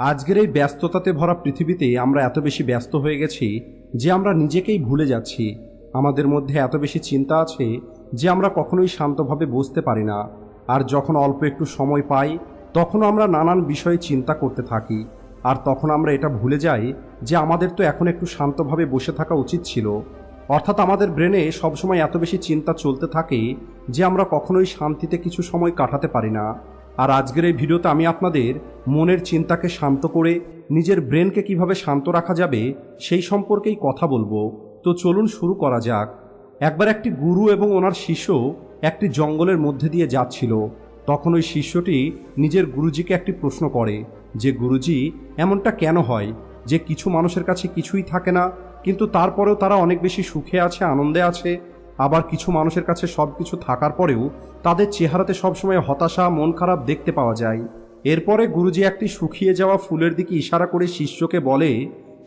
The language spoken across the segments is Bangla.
আজকের এই ব্যস্ততাতে ভরা পৃথিবীতে আমরা এত বেশি ব্যস্ত হয়ে গেছি যে আমরা নিজেকেই ভুলে যাচ্ছি। আমাদের মধ্যে এত বেশি চিন্তা আছে যে আমরা কখনোই শান্তভাবে বসতে পারি না। আর যখন অল্প একটু সময় পাই, তখন আমরা নানান বিষয়ে চিন্তা করতে থাকি। আর তখন আমরা এটা ভুলে যাই যে আমাদের তো এখন একটু শান্তভাবে বসে থাকা উচিত ছিল। অর্থাৎ আমাদের ব্রেনে সবসময় এত বেশি চিন্তা চলতে থাকে যে আমরা কখনোই শান্তিতে কিছু সময় কাটাতে পারি না। আর আজকের এই ভিডিওতে আমি আপনাদের মনের চিন্তাকে শান্ত করে নিজের ব্রেনকে কীভাবে শান্ত রাখা যাবে সেই সম্পর্কেই কথা বলব। তো চলুন শুরু করা যাক। একবার একটি গুরু এবং ওনার শিষ্য একটি জঙ্গলের মধ্যে দিয়ে যাচ্ছিল। তখন ওই শিষ্যটি নিজের গুরুজিকে একটি প্রশ্ন করে যে, গুরুজি, এমনটা কেন হয় যে কিছু মানুষের কাছে কিছুই থাকে না, কিন্তু তারপরেও তারা অনেক বেশি সুখে আছে, আনন্দে আছে আবার কিছু মানুষের কাছে সব কিছু থাকার পরেও তাদের চেহারাতে সবসময় হতাশা, মন খারাপ দেখতে পাওয়া যায়। এরপরে গুরুজি একটি শুকিয়ে যাওয়া ফুলের দিকে ইশারা করে শিষ্যকে বলে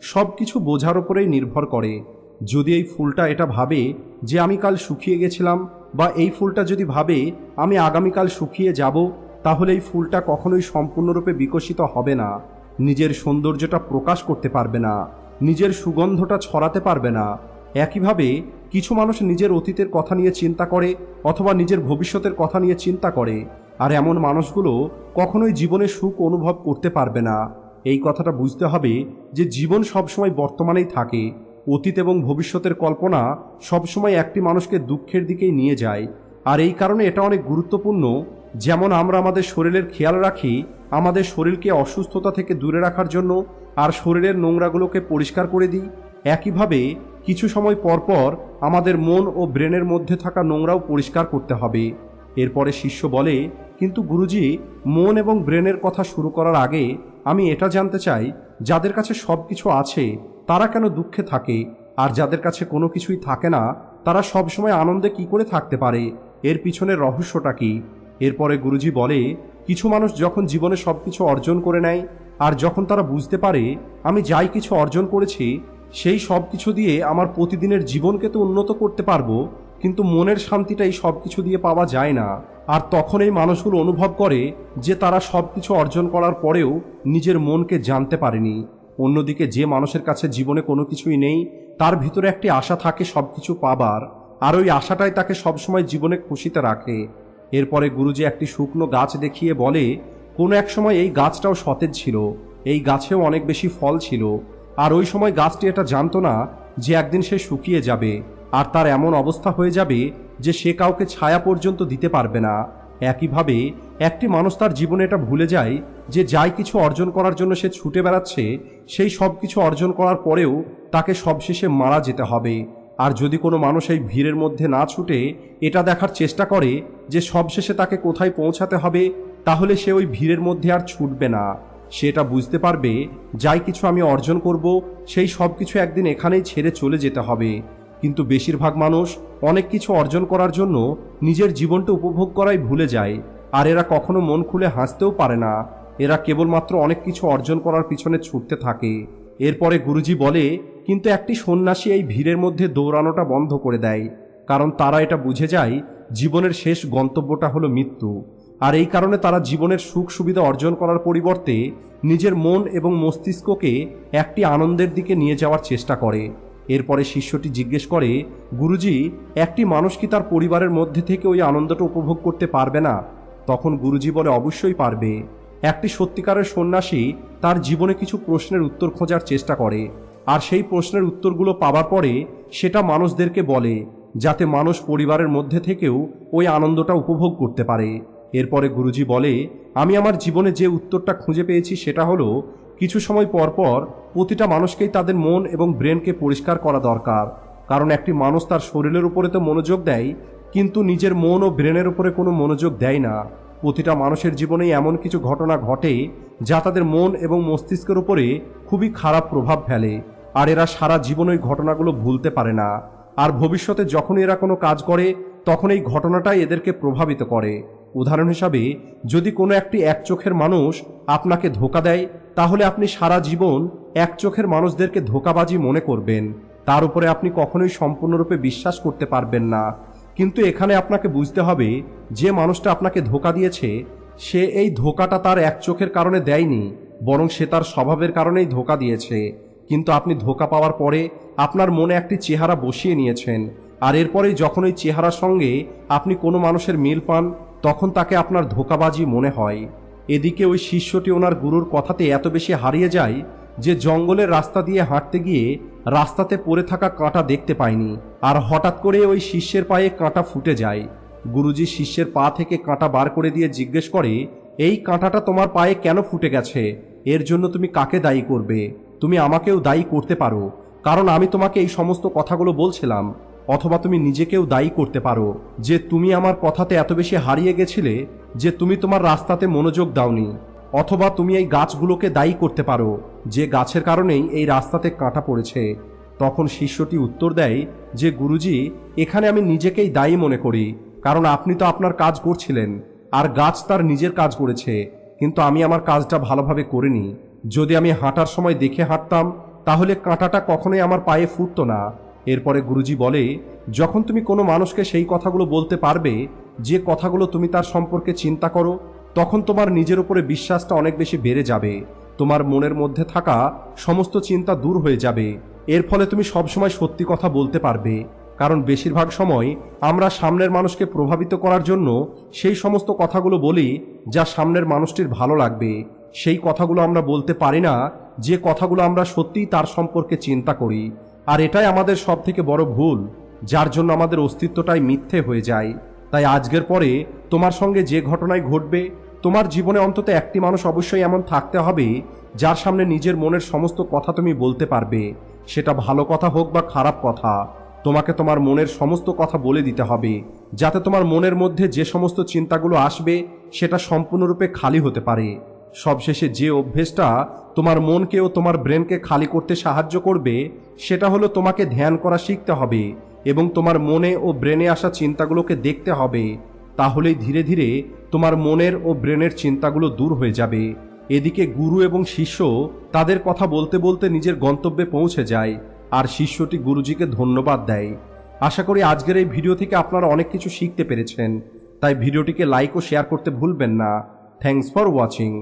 সব কিছু বোঝার ওপরেই নির্ভর করে। যদি এই ফুলটা এটা ভাবে যে আমি কাল শুকিয়ে গেছিলাম বা এই ফুলটা যদি ভাবে আমি আগামীকাল শুকিয়ে যাব, তাহলে এই ফুলটা কখনোই সম্পূর্ণরূপে বিকশিত হবে না। নিজের সৌন্দর্যটা প্রকাশ করতে পারবে না। নিজের সুগন্ধটা ছড়াতে পারবে না। একইভাবে কিছু মানুষ নিজের অতীতের কথা নিয়ে চিন্তা করে অথবা নিজের ভবিষ্যতের কথা নিয়ে চিন্তা করে। আর এমন মানুষগুলো কখনোই জীবনে সুখ অনুভব করতে পারবে না। এই কথাটা বুঝতে হবে যে জীবন সবসময় বর্তমানেই থাকে। অতীত এবং ভবিষ্যতের কল্পনা সবসময় একটি মানুষকে দুঃখের দিকেই নিয়ে যায়। আর এই কারণে এটা অনেক গুরুত্বপূর্ণ। যেমন আমরা আমাদের শরীরের খেয়াল রাখি, আমাদের শরীরকে অসুস্থতা থেকে দূরে রাখার জন্য আর শরীরের নোংরাগুলোকে পরিষ্কার করে দিই। একইভাবে কিছু সময় পর পর আমাদের মন ও ব্রেনের মধ্যে থাকা নোংরাও পরিষ্কার করতে হবে। এরপরে শিষ্য বলে, কিন্তু গুরুজি, মন এবং ব্রেনের কথা শুরু করার আগে আমি এটা জানতে চাই, যাদের কাছে সব কিছু আছে, তারা কেন দুঃখে থাকে? আর যাদের কাছে কোনো কিছুই থাকে না, তারা সবসময় আনন্দে কি করে থাকতে পারে? এর পিছনের রহস্যটা কি? এরপরে গুরুজি বলে, কিছু মানুষ যখন জীবনে সব কিছু অর্জন করে নেয়, আর যখন তারা বুঝতে পারে, আমি যাই কিছু অর্জন করেছি সেই সব কিছু দিয়ে আমার প্রতিদিনের জীবনকে তো উন্নত করতে পারব, কিন্তু মনের শান্তিটা এই সব কিছু দিয়ে পাওয়া যায় না। আর তখন এই মানুষগুলো অনুভব করে যে তারা সব কিছু অর্জন করার পরেও নিজের মনকে জানতে পারেনি। অন্যদিকে যে মানুষের কাছে জীবনে কোনো কিছুই নেই, তার ভিতরে একটি আশা থাকে সব কিছু পাবার, আর ওই আশাটাই তাকে সবসময় জীবনে খুশিতে রাখে। এরপরে গুরুজি একটি শুকনো গাছ দেখিয়ে বলে, কোনো এক সময় এই গাছটাও সতেজ ছিল। এই গাছেও অনেক বেশি ফল ছিল। আর ওই সময় গাছটি এটা জানতো না যে একদিন সে শুকিয়ে যাবে, আর তার এমন অবস্থা হয়ে যাবে যে সে কাউকে ছায়া পর্যন্ত দিতে পারবে না। একইভাবে একটি মানুষ তার জীবনে এটা ভুলে যায় যে যাই কিছু অর্জন করার জন্য সে ছুটে বেড়াচ্ছে, সেই সব কিছু অর্জন করার পরেও তাকে সবশেষে মারা যেতে হবে। আর যদি কোনো মানুষ এই ভিড়ের মধ্যে না ছুটে এটা দেখার চেষ্টা করে যে সবশেষে তাকে কোথায় পৌঁছাতে হবে, তাহলে সে ওই ভিড়ের মধ্যে আর ছুটবে না। সেটা বুঝতে পারবে, যাই কিছু আমি অর্জন করব, সেই সব কিছু একদিন এখানেই ছেড়ে চলে যেতে হবে। কিন্তু বেশিরভাগ মানুষ অনেক কিছু অর্জন করার জন্য নিজের জীবনটা উপভোগ করাই ভুলে যায়, আর এরা কখনো মন খুলে হাসতেও পারে না। এরা কেবলমাত্র অনেক কিছু অর্জন করার পিছনে ছুটতে থাকে। এরপরে গুরুজি বলে, কিন্তু একটি সন্ন্যাসী এই ভিড়ের মধ্যে দৌড়ানোটা বন্ধ করে দেয়, কারণ তারা এটা বুঝে যায়, জীবনের শেষ গন্তব্যটা হলো মৃত্যু। আর এই কারণে তারা জীবনের সুখ সুবিধা অর্জন করার পরিবর্তে নিজের মন এবং মস্তিষ্ককে একটি আনন্দের দিকে নিয়ে যাওয়ার চেষ্টা করে। এরপরে শিষ্যটি জিজ্ঞেস করে, গুরুজি, একটি মানুষ কি তার পরিবারের মধ্যে থেকে ওই আনন্দটা উপভোগ করতে পারবে না? তখন গুরুজি বলে, অবশ্যই পারবে। একটি সত্যিকারের সন্ন্যাসী তার জীবনে কিছু প্রশ্নের উত্তর খোঁজার চেষ্টা করে। আর সেই প্রশ্নের উত্তরগুলো পাওয়ার পরে সেটা মানুষদেরকে বলে, যাতে মানুষ পরিবারের মধ্যে থেকেও ওই আনন্দটা উপভোগ করতে পারে। এরপরে গুরুজি বলে, আমি আমার জীবনে যে উত্তরটা খুঁজে পেয়েছি সেটা হলো, কিছু সময় পর পর প্রতিটা মানুষকেই তাদের মন এবং ব্রেনকে পরিষ্কার করা দরকার। কারণ একটি মানুষ তার শরীরের উপরে তো মনোযোগ দেয়, কিন্তু নিজের মন ও ব্রেনের উপরে কোনো মনোযোগ দেয় না। প্রতিটা মানুষের জীবনেই এমন কিছু ঘটনা ঘটে, যা তাদের মন এবং মস্তিষ্কের উপরে খুবই খারাপ প্রভাব ফেলে, আর এরা সারা জীবন ওই ঘটনাগুলো ভুলতে পারে না। আর ভবিষ্যতে যখন এরা কোনো কাজ করে, তখন এই ঘটনাটাই এদেরকে প্রভাবিত করে। উদাহরণ হিসাবে, যদি কোনো একটি এক চোখের মানুষ আপনাকে ধোকা দেয়, তাহলে আপনি সারা জীবন এক চোখের মানুষদেরকে ধোকাবাজি মনে করবেন। তার উপরে আপনি কখনোই সম্পূর্ণরূপে বিশ্বাস করতে পারবেন না। কিন্তু এখানে আপনাকে বুঝতে হবে, যে মানুষটা আপনাকে ধোকা দিয়েছে, সে এই ধোকাটা তার এক চোখের কারণে দেয়নি, বরং সে তার স্বভাবের কারণেই ধোকা দিয়েছে। কিন্তু আপনি ধোকা পাওয়ার পরে আপনার মনে একটি চেহারা বসিয়ে নিয়েছেন, আর এরপরেই যখন ওই চেহারার সঙ্গে আপনি কোনো মানুষের মিল পান তখন তাকে আপনার ধোকাবাজি মনে হয়। এদিকে ওই শিষ্যটি ওনার গুরুর কথাতে এত বেশি হারিয়ে যায় যে জঙ্গলের রাস্তা দিয়ে হাঁটতে গিয়ে রাস্তাতে পড়ে থাকা কাঁটা দেখতে পায়নি। আর হঠাৎ করে ওই শিষ্যের পায়ে কাঁটা ফুটে যায়। গুরুজি শিষ্যের পা থেকে কাঁটা বার করে দিয়ে জিজ্ঞেস করে, এই কাঁটাটা তোমার পায়ে কেন ফুটে গেছে? এর জন্য তুমি কাকে দায়ী করবে? তুমি আমাকেও দায়ী করতে পারো। কারণ আমি তোমাকে এই সমস্ত কথাগুলো বলছিলাম। অথবা তুমি নিজেকেও দায়ী করতে পারো যে তুমি আমার কথাতে এত বেশি হারিয়ে গেছিলে যে তুমি তোমার রাস্তাতে মনোযোগ দাওনি। অথবা তুমি এই গাছগুলোকে দায়ী করতে পারো যে গাছের কারণেই এই রাস্তাতে কাঁটা পড়েছে। তখন শিষ্যটি উত্তর দেয় যে, গুরুজি, এখানে আমি নিজেকেই দায়ী মনে করি, কারণ আপনি তো আপনার কাজ করছিলেন, আর গাছ তার নিজের কাজ করেছে, কিন্তু আমি আমার কাজটা ভালোভাবে করিনি। যদি আমি হাঁটার সময় দেখে হাঁটতাম, তাহলে কাঁটাটা কখনোই আমার পায়ে ফুটতো না। এরপরে গুরুজি বলে, যখন তুমি কোনো মানুষকে সেই কথাগুলো বলতে পারবে, যে কথাগুলো তুমি তার সম্পর্কে চিন্তা করো, তখন তোমার নিজের উপরে বিশ্বাসটা অনেক বেশি বেড়ে যাবে। তোমার মনের মধ্যে থাকা সমস্ত চিন্তা দূর হয়ে যাবে। এর ফলে তুমি সবসময় সত্যি কথা বলতে পারবে। কারণ বেশিরভাগ সময় আমরা সামনের মানুষকে প্রভাবিত করার জন্য সেই সমস্ত কথাগুলো বলি, যা সামনের মানুষটির ভালো লাগবে। সেই কথাগুলো আমরা বলতে পারি না, যে কথাগুলো আমরা সত্যিই তার সম্পর্কে চিন্তা করি। আর এটাই আমাদের সব থেকে বড় ভুল, যার জন্য আমাদের অস্তিত্বটাই মিথ্যে হয়ে যায়। তাই আজকের পরে তোমার সঙ্গে যে ঘটনায় ঘটবে, তোমার জীবনে অন্তত একটি মানুষ অবশ্যই এমন থাকতে হবে, যার সামনে নিজের মনের সমস্ত কথা তুমি বলতে পারবে। সেটা ভালো কথা হোক বা খারাপ কথা, তোমাকে তোমার মনের সমস্ত কথা বলে দিতে হবে, যাতে তোমার মনের মধ্যে যে সমস্ত চিন্তাগুলো আসবে, সেটা সম্পূর্ণরূপে খালি হতে পারে। সবশেষে যে অভ্যেসটা তোমার মনকে ও তোমার ব্রেনকে খালি করতে সাহায্য করবে, সেটা হলো তোমাকে ধ্যান করা শিখতে হবে এবং তোমার মনে ও ব্রেনে আসা চিন্তাগুলোকে দেখতে হবে। তাহলেই ধীরে ধীরে তোমার মনের ও ব্রেনের চিন্তাগুলো দূর হয়ে যাবে। এদিকে গুরু এবং শিষ্য তাদের কথা বলতে বলতে নিজের গন্তব্যে পৌঁছে যায় আর শিষ্যটি গুরুজিকে ধন্যবাদ দেয়। আশা করি আজকের এই ভিডিও থেকে আপনারা অনেক কিছু শিখতে পেরেছেন। তাই ভিডিওটিকে লাইক ও শেয়ার করতে ভুলবেন না। Thanks for watching.